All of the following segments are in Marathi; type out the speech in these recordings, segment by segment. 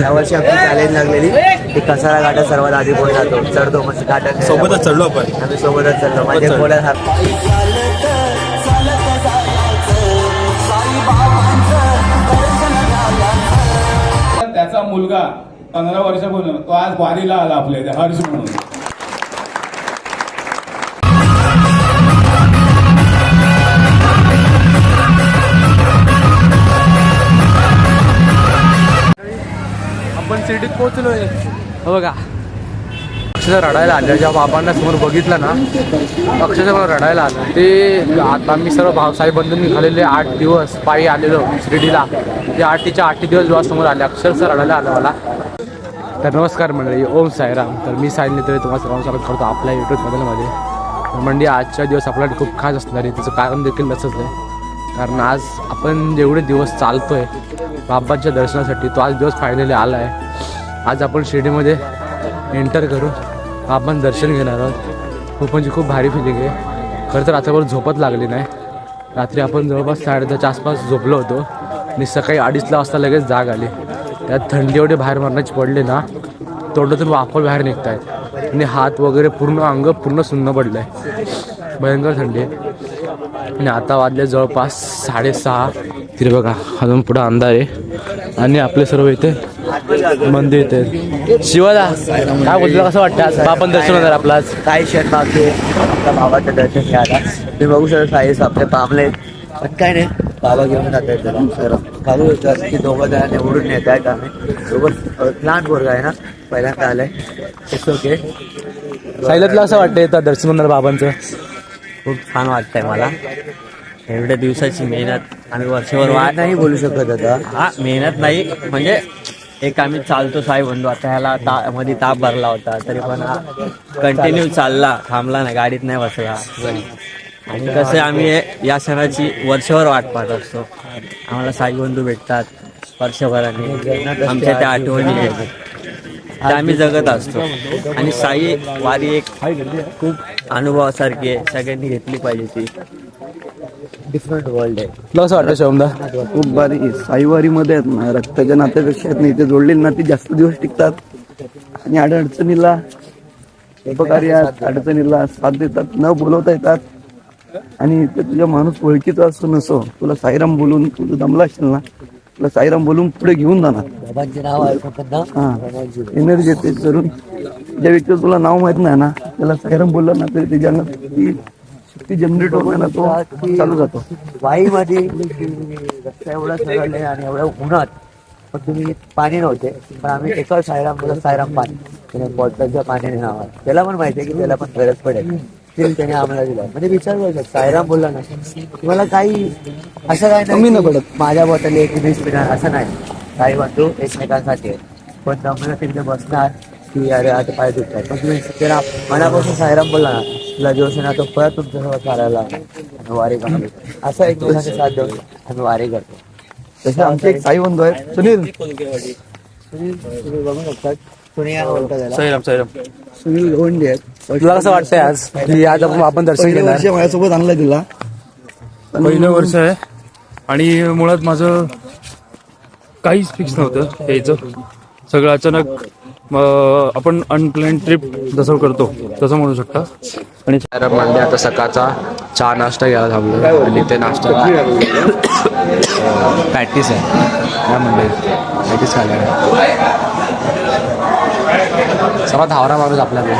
यावर्षी आमची चॅलेंज लागलेली. की कसारा घाटात सर्वात आधी कोण जातो चढतो मग घाटात सोबतच चढलो आपण. आम्ही सोबतच चाललो माझ्या बोला त्याचा मुलगा पंधरा वर्षापूर्वी तो आज वारीला आला आपल्या इथे हर्ष म्हणून. आपण सिटीत पोहोचलोय. हो बघा. अक्षरशः रडायला आलं जेव्हा बाबांना समोर बघितलं ना अक्षरशः मला रडायला आलं. ते आता आम्ही सर्व भावसाहेब बंधून निघालेले आठ दिवस पायी आलेलो शिर्डीला. ते आठीच्या आठ दिवस जेव्हा समोर आले अक्षरशः रडायला आलं मला. तर नमस्कार मंडळी. ओम साईराम. तर मी साई तरी तुम्हाला सर्वांना स्वागत करतो आपल्या युट्यूब चॅनलमध्ये तर म्हणजे आजच्या दिवस आपल्याला खूप खास असणार आहे. त्याचं कारण देखील तसंच आहे. कारण आज आपण जेवढे दिवस चालतो आहे बाबांच्या दर्शनासाठी तो आज दिवस फायनली आला आहे आज आपण शिर्डीमध्ये एंटर करू आपण दर्शन घेणार आहोत. खूप म्हणजे खूप भारी फिलिंग आहे. खरं तर रात्रभर झोपत लागली नाही. रात्री आपण जवळपास साडेदहाच्या आसपास झोपलो होतो. आणि सकाळी अडीचला वाजता लगेच जाग आली. त्यात थंडी एवढी बाहेर मारण्याची पडली ना तोंडातून वापर बाहेर निघत आहेत आणि हात वगैरे पूर्ण अंग पूर्ण सुन्न पडलं आहे भयंकर थंडी आहे. आणि आता वाजले जवळपास साडेसहा. तिथे बघा अजून पुढं अंधार आहे. आणि आपले सर्व इथे मंदिर इथे. शिवाला काय बोलतो कसं वाटतं आज? आपण दर्शन होणार आपलं आज. काही क्षण बाकी आहे. आपल्या बाबाचं दर्शन घ्यायला तुम्ही बघू शकता साईस आपले पामले पण काय नाही बाबा घेऊन जात आहेत त्याला सर चालू होतं की दोघं जण निवडून येत आहेत आम्ही. दोघं लहान पोरगा आहे ना पहिल्यांदा आलंय. इट्स ओके सायलतला असं वाटतं येतात दर्शन होणार बाबांचं? खूप छान वाटतंय मला. एवढ्या दिवसाची मेहनत आम्ही वर्षभर वा नाही बोलू शकत आता. हा मेहनत नाही. म्हणजे एक आम्ही चालतो साई बंधू आता ह्याला ता मध्ये ताप भरला होता तरी पण हा कंटिन्यू चालला थांबला नाही गाडीत नाही बसला. आणि कसं आम्ही हे- या सणाची वर्षभर वाट पाहत असतो. आम्हाला साई बंधू भेटतात वर्षभराने आमच्या त्या आठवणी आहेत. त्या आम्ही जगत असतो. आणि साई वारी एक खूप अनुभवासारखी आहे सगळ्यांनी घेतली पाहिजे ती. डिफरंट वर्ल्ड आहे. तुला कसं वाटतं शिवमदा खूप भारी. साईवारीमध्ये आहेत ना रक्ताच्या नात्यापेक्षा आहेत ना इथे जोडलेली नाती जास्त दिवस टिकतात. आणि अडचणीला उपकार्यात अडचणीला साथ देतात न बोलवता येतात. आणि ते तुझ्या माणूस ओळखीचा असो नसो. तुला साईराम बोलून तू दमला असेल ना तुला साईराम बोलून पुढे घेऊन जाणार. बाबांचे नाव ऐकून ना हा. एनर्जी येते करून. ज्या व्यक्तीला तुला नाव माहीत नाही ना त्याला साईराम बोलला ना तरी त्याच्या ती शक्ती जनरेट होते ना तो चालू जातो. वाईमध्ये रस्ता एवढा सरळले आणि एवढ्या उन्हात पण तुम्ही पाणी नव्हते पण आम्ही एका सायराम बोला सायराम पाणी त्याने बॉटलच्या पाण्याने नाव. आहे. त्याला पण माहिती आहे की त्याला पण गरज पडेल. ते त्याने आम्हाला दिलं. म्हणजे विचार सायराम बोलला ना तुम्हाला काही असं काय कमी नाही न की माझ्या बॉटल एक वीस पिणार असं नाही. काही बंधू एकमेकांसाठी. पण दमला तिथे बसणार की अरे आता पाय दुखतात पण तुम्ही त्याला मनापासून सायराम बोलला ना तुला जोश आहे ना तो परत तुमच्यासोबत चालायला लागेल. आणि वारी करतो असं एक दिवसाचे साथ देऊन आम्ही वारी करतो. तसे आमचे एक साई बंधू आहेत. सुनील. तुम्ही तुम्ही बघू शकता. कुणी काय बोलता त्याला. साईराम साईराम सुनील गोंडे आहेत. तुला कसं वाटतंय आज? की आज आपण आपण दर्शन घेणार. माझ्यासोबत आणला तिला. पहिलं वर्ष आहे. आणि मुळात माझं काहीच फिक्स नव्हतं यायचं सगळं अचानक आपण अनप्लॅन ट्रिप जसं करतो. तसं म्हणू शकता. आणि म्हणजे आता सकाळचा चहा नाश्ता घ्यायला थांबलो. आणि ते नाश्ता पॅटीस आहे. काय म्हणते पॅटीस खायला सर्वात हावरा माणूस आपल्याकडे.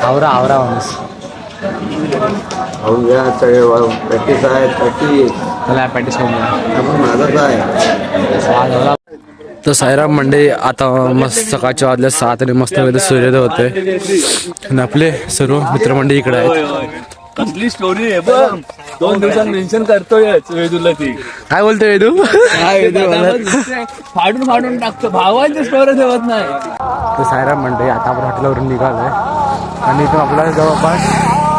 हावरा हावरा माणूस. प्रॅक्टिस आहे प्रॅक्टिस त्याला पॅटीस खाऊन. माझाच आहे. तर साईराम मंडे आता मस्त सकाळच्या वाजल्या सात आणि मस्त मध्ये सूर्योदय होते आणि आपले सर्व मित्रमंडळी इकडे आहेत. कसली स्टोरी आहे बघ दोन दिवसात मेन्शन करतोय वेदूला ती. काय बोलतोय वेदू? फाडून फाडून टाकतो. भावांची स्टोरी ठेवत नाही. तर साईराम मंडे आता आपण हॉटेलवरून निघालोय. आणि इथून आपल्याला जवळपास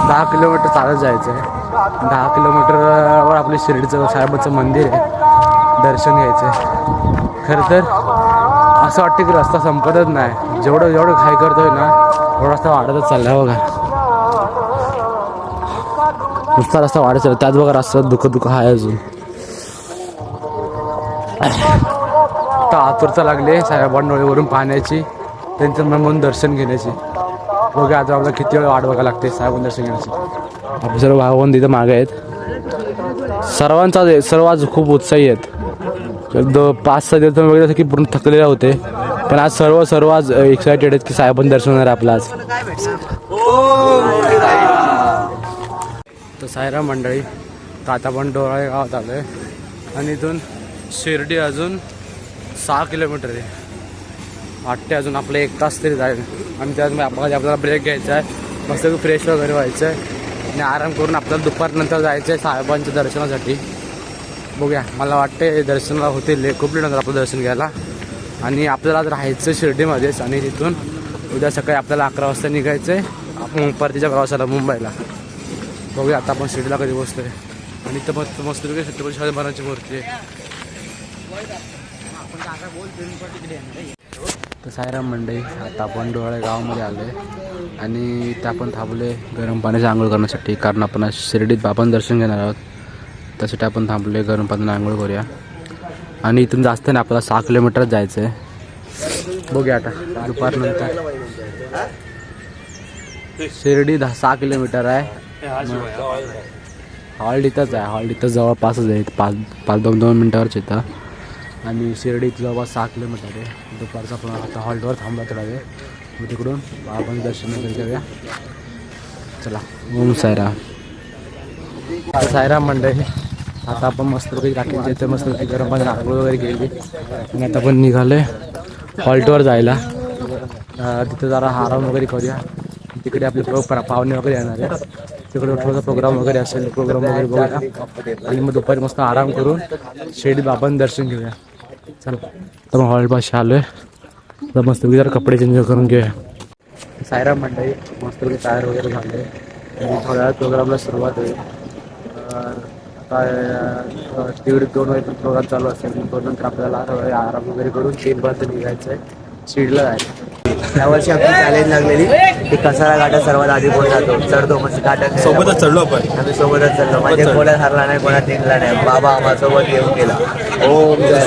दहा किलोमीटर चालत जायचं आहे दहा किलोमीटरवर आपले शिर्डीचं साहेबाचं मंदिर आहे. दर्शन घ्यायचं. खरं तर असं वाटतं की रस्ता संपतच नाही. जेवढं जेवढं घाई करतोय ना तेवढा रस्ता वाढतच चालला बघा. नुसता रस्ता वाढत चालला. त्यात बघा रस्ता दुःख दुःख आहे अजून. आता आतुरता लागली साहेबांडोळीवरून पाहण्याची. त्यांचं म्हणून दर्शन घेण्याची. बघा आता आपल्याला किती वेळ वाट बघायला लागते साहेबांना दर्शन घेण्याची. आपले सर्व भावबंद तिथं मागे आहेत. सर्वांचा सर्व आज खूप उत्साही आहेत. एक दो पाच सहा दिवस वगैरे बघितलं की पूर्ण थकलेले होते. पण आज सर्व सर्व आज एक्सायटेड आहेत की साहेबांनी दर्शन होणार आहे आपलं आज. तर सायराम मंडळी तर आता आपण डोराळे गावात आलो आहे आणि इथून शिर्डी अजून सहा किलोमीटर आहे. वाटते अजून आपलं एक तास तरी जाईल. आणि त्यात मग आपल्याला आपल्याला ब्रेक घ्यायचा आहे मस्त फ्रेश वगैरे व्हायचं आहे. आणि आराम करून आपल्याला दुपारनंतर जायचं आहे साहेबांच्या दर्शनासाठी. बघूया. मला वाटते दर्शनाला होतील. खूप नंतर आपलं दर्शन घ्यायला. आणि आपल्याला आज राहायचं शिर्डीमध्येच आणि तिथून उद्या सकाळी आपल्याला अकरा वाजता निघायचं आहे आपण परतीच्या प्रवासाला मुंबईला. बघूया आता आपण शिर्डीला कधी बसतो आहे आणि इथं मस्त मस्त छत्रपती शिवाजी महाराजांची मूर्ती आहे. तर सायराम मंडई आता आपण डोळे गावामध्ये आलो आणि इथं आपण थांबले गरम पाण्याची आंघोळ करण्यासाठी. कारण आपण शिर्डीत बाबांचं दर्शन घेणार आहोत. त्यासाठी आपण थांबले गरम पाण्याने आंघोळ करूया. आणि इथून जास्त नाही आपल्याला सहा किलोमीटरच जायचं आहे बघूया आता दुपारनंतर शिर्डी दहा सहा किलोमीटर आहे. हॉल्ट इथंच आहे हॉल्ट इथं जवळपासच आहे पाच पाच दोन दोन मिनटावरच येतं आणि शिर्डीत जवळपास सहा किलोमीटर आहे. दुपारचा पण आता हॉल्टवर थांबला थोडा वेळ. मग तिकडून आपण दर्शन वगैरे घेऊया चला ओम सायरा सायराम मंडळी. आता आपण मस्तपैकी राखीच्या इथे मस्त गरम पाणी आंघोळ वगैरे केली आणि आता आपण निघालोय हॉल्टवर जायला. तिथं जरा आराम वगैरे करूया. तिकडे आपले प्रो पाहुणे वगैरे येणार आहे तिकडे थोडासा प्रोग्राम वगैरे असेल प्रोग्राम वगैरे बघूया. आणि मग दुपारी मस्त आराम करून शेडी बाबांनी दर्शन घेऊया. चल तर मग हॉल्टपास आलो आलोय. तर मस्त जरा कपडे चेंज करून घेऊया. सायराम मंडळी मस्त तयार वगैरे झाले. आणि थोड्या वेळा प्रोग्रामला सुरुवात होईल. आता दीड दोन वाजे प्रोग्राम चालू असेल नंतर आपल्याला आराम वगैरे करून तीन पर्यंत निघायचं आहे शिडला जायचं यावर्षी आमची चॅलेंज लागलेली की कसारा घाटात सर्वात आधी कोण जातो. चढतो मग घाटात सोबतच चढलो आपण. आम्ही सोबतच चढलो. म्हणजे कोणात हरला नाही कोणात निघला नाही. बाबा आम्हाला सोबत घेऊन गेला. ओम जय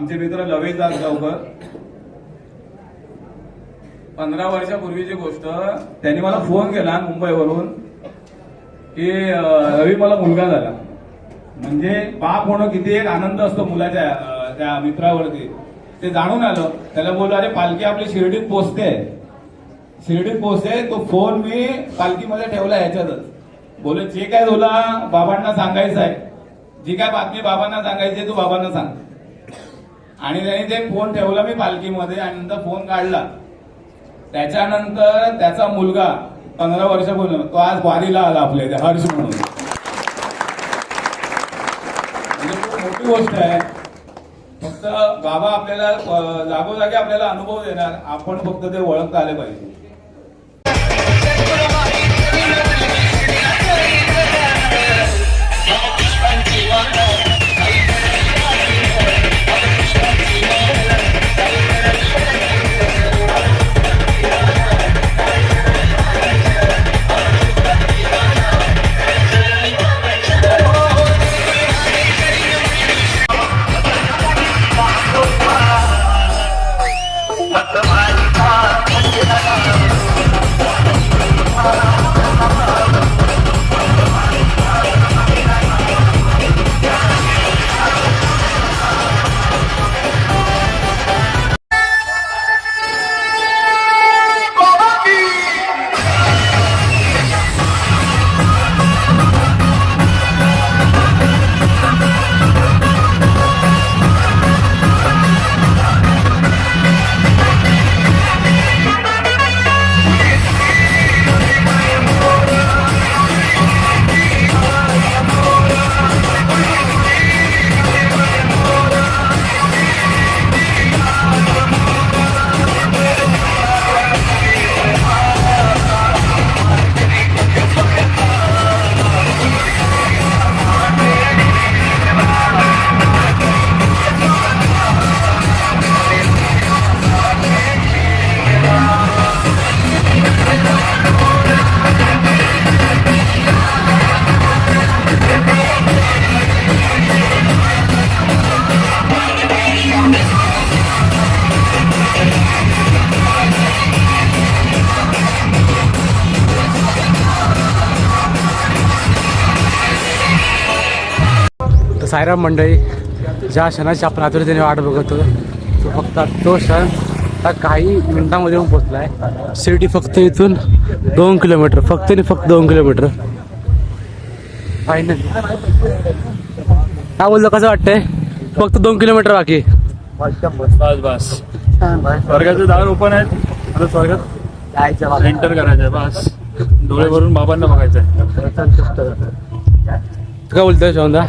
आमचे मित्र लवेदास गावकर. पंधरा वर्षापूर्वीची गोष्ट. त्यांनी मला फोन केला मुंबईवरून की रवी मला मुलगा झाला. म्हणजे बाप होणं किती एक आनंद असतो मुलाच्या त्या मित्रावरती. ते जाणून आलं. त्याला बोललो अरे पालखी आपली शिर्डीत पोचते. शिर्डीत पोचते तो फोन मी पालखीमध्ये ठेवला ह्याच्यातच. बोले जे काय तुला बाबांना सांगायचं आहे जी काय बातमी बाबांना सांगायची तू बाबांना सांग. आणि त्यांनी ते फोन ठेवला मी पालखीमध्ये आणि नंतर फोन काढला. त्याच्यानंतर त्याचा मुलगा पंधरा वर्षापूर्वी तो आज वारीला आला आपल्या इथे हर्ष म्हणून. म्हणजे मोठी गोष्ट आहे. फक्त बाबा आपल्याला जागोजागी आपल्याला अनुभव देणार आपण फक्त ते ओळखता आले पाहिजे. सायराम मंडळी ज्या क्षणाची आपण आतुरतेने वाट बघतो तो फक्त तो क्षण आता काही मिनिटांमध्ये येऊन पोचला आहे शिर्डी फक्त इथून दोन किलोमीटर फक्त आणि फक्त दोन किलोमीटर. फायनल. काय बोलतो कसं वाटतंय? फक्त दोन किलोमीटर बाकी बस बस. स्वर्गाचे दार ओपन आहेत. आता स्वर्गात जायचं. एंटर करायचंय बस. डोळे भरून बाबांना बघायचंय. काय बोलतोय शोंदा.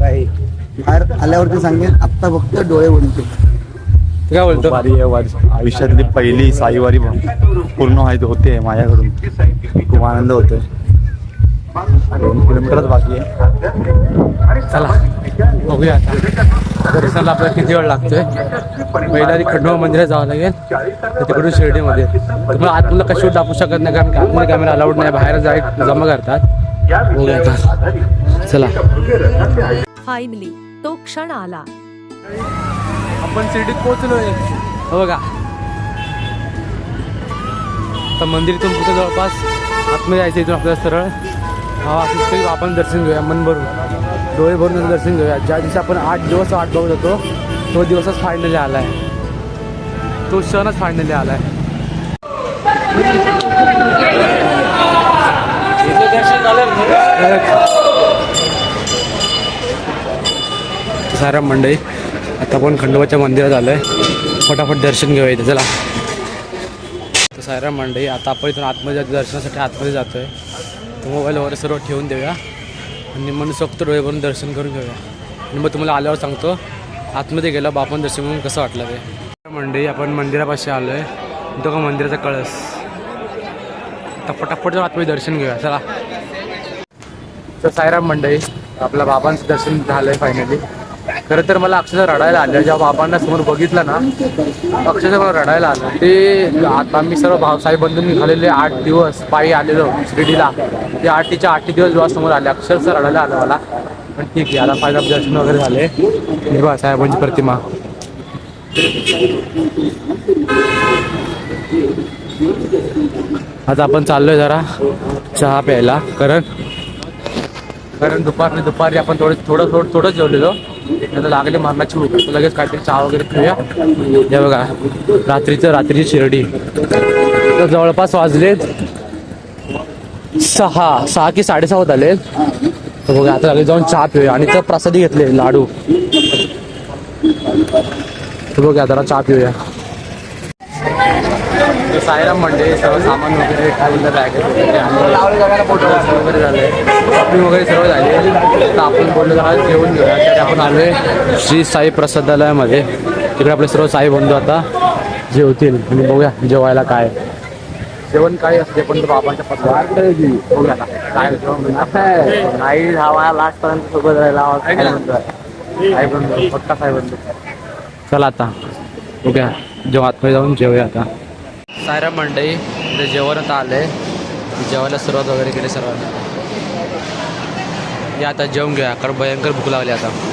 बाहेर आल्यावरती सांगेन आत्ता फक्त डोळे बोलते काय बोलतो? वारी आहे वारी आयुष्यातली पहिली साईवारी पूर्ण व्हायची होते माझ्याकडून. खूप आनंद होतोय. दोन किलोमीटरच बाकी आहे. चला बघूया आता. दर्शनाला आपल्याला किती वेळ लागतोय? पहिल्या आधी खंडोबा मंदिरात जावं लागेल. तर तिकडून शिर्डीमध्ये. तुम्हाला आतमध्ये कशी दाखवू शकत नाही कारण की आतमध्ये कॅमेरा अलाउड नाही. बाहेर जाय जमा करतात. चला. फायनली तो क्षण आला. आपण शिर्डीत पोहोचलोय हो बघा. तर मंदिर इथून पुढचं जवळपास आतमध्ये जायचं इथून आपल्याला सरळ. हा तरी आपण दर्शन घेऊया मन भरून. डोळे भरून दर्शन घेऊया. ज्या दिवशी आपण आठ दिवस वाट बघत होतो तो दिवसच फायनली आला आहे तो क्षणच फायनली आला आहे सारा मंडई आता आपण खंडोबाच्या मंदिरात आलो आहे फटाफट दर्शन घेऊया इथे चला. तर सायरा मंडई आता आपण इथून आतमध्ये दर्शनासाठी आतमध्ये जातोय. तर मोबाईल वगैरे सर्व ठेवून देऊया. आणि मनसोक्त डोळे भरून दर्शन करून घेऊया. आणि मग तुम्हाला आल्यावर सांगतो आतमध्ये गेला बापन दर्शन म्हणून कसं वाटलं ते. मंडई आपण मंदिरापाशी आलो आहे तो का मंदिराचा कळस. आता फटाफट जाऊन आतमध्ये दर्शन घेऊया चला. तर सायराम मंडळी आपल्या बाबांचं दर्शन झालंय फायनली खरं तर मला अक्षरशः रडायला आलं. जेव्हा बाबांना समोर बघितलं ना अक्षरशः मला रडायला आलं. ते आता आम्ही सर्व भावसाई बंधून निघालेले आठ दिवस पायी आलेलो शिर्डीला. ते आठीच्या आठ दिवस जेव्हा समोर आले अक्षरशः रडायला आलं मला. पण ठीक आहे आता फायदा दर्शन वगैरे झाले. निर्भा साहेबांची प्रतिमा. आता आपण चाललोय जरा चहा प्यायला. कारण? कारण दुपारने दुपारी आपण थोडं थोडं थोडं थोडं जेवलेलो. आता लागले मारण्याची भूक. लगेच काहीतरी चहा वगैरे पिऊया. हे बघा रात्रीचं रात्रीची शिर्डी. तर जवळपास वाजले सहा सहा की साडेसहा होत आले. तर बघा आता लगेच जाऊन चहा पिऊया. आणि तर प्रसादी घेतले लाडू. तर बघूया जरा चहा पिऊया. तर साईराम म्हणजे सर्व सामान वगैरे बोललं बॅगेत वगैरे आणि फोटो वगैरे झाले. शॉपिंग वगैरे सर्व झाले. तर आपण बोललो जरा जेवण घेऊया. तर आपण आलोय श्री साई प्रसादालयामध्ये. तिकडे आपले सर्व साई बंधू आता जेवतील. आणि बघूया जेवायला काय. जेवण काय असते पण तो बाबांच्या आता. काय जेवण नाही धावा लास्ट पर्यंत सोबत राहिला. साई बंधू. पक्का साई बंधू. चला आता. बघूया. जेव्हा आतमध्ये जाऊन जेवूया आता. सायरा मंडई इथे जेवण आता आलंय. जेवायला सुरुवात वगैरे केली सर्वांना. या आता जेवून घ्या कारण भयंकर भूक लागली आता.